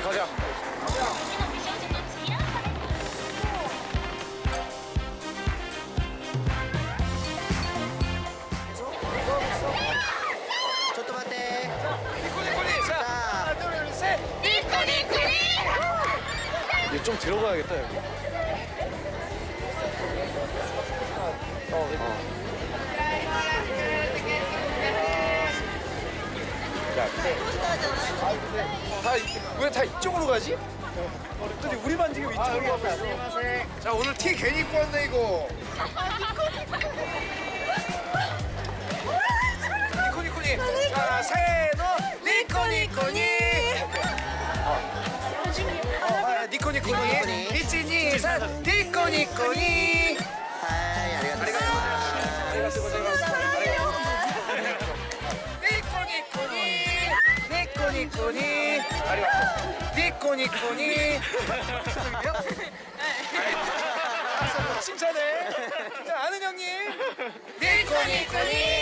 가자. 저또 맞대. 니코니코니. 자, 하나, 둘, 셋. 얘좀 들어가야겠다 여기. 어. 다왜 다 이쪽으로 가지? 근데 우리만 지금 이쪽으로 가고 있어. 자 오늘 티 괜히 입고 왔네 이거 니코 니코니. 자, 세노 니코 니코니. 아, 니코 니코니. 니코니코니. 이치니 산 니코 니코니. 하이, 아리가또. 니코 니코니. 니코 니코니. 니코니코니. 칭찬해. 자, 아는 형님. 니코니코니.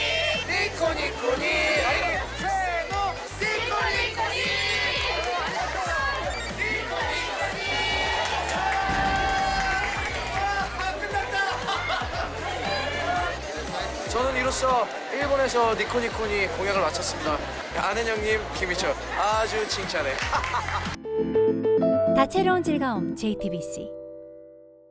이로써 일본에서 니코니코니 공약을 마쳤습니다. 아는 형님 김희철 아주 칭찬해. 다채로운 즐거움 JTBC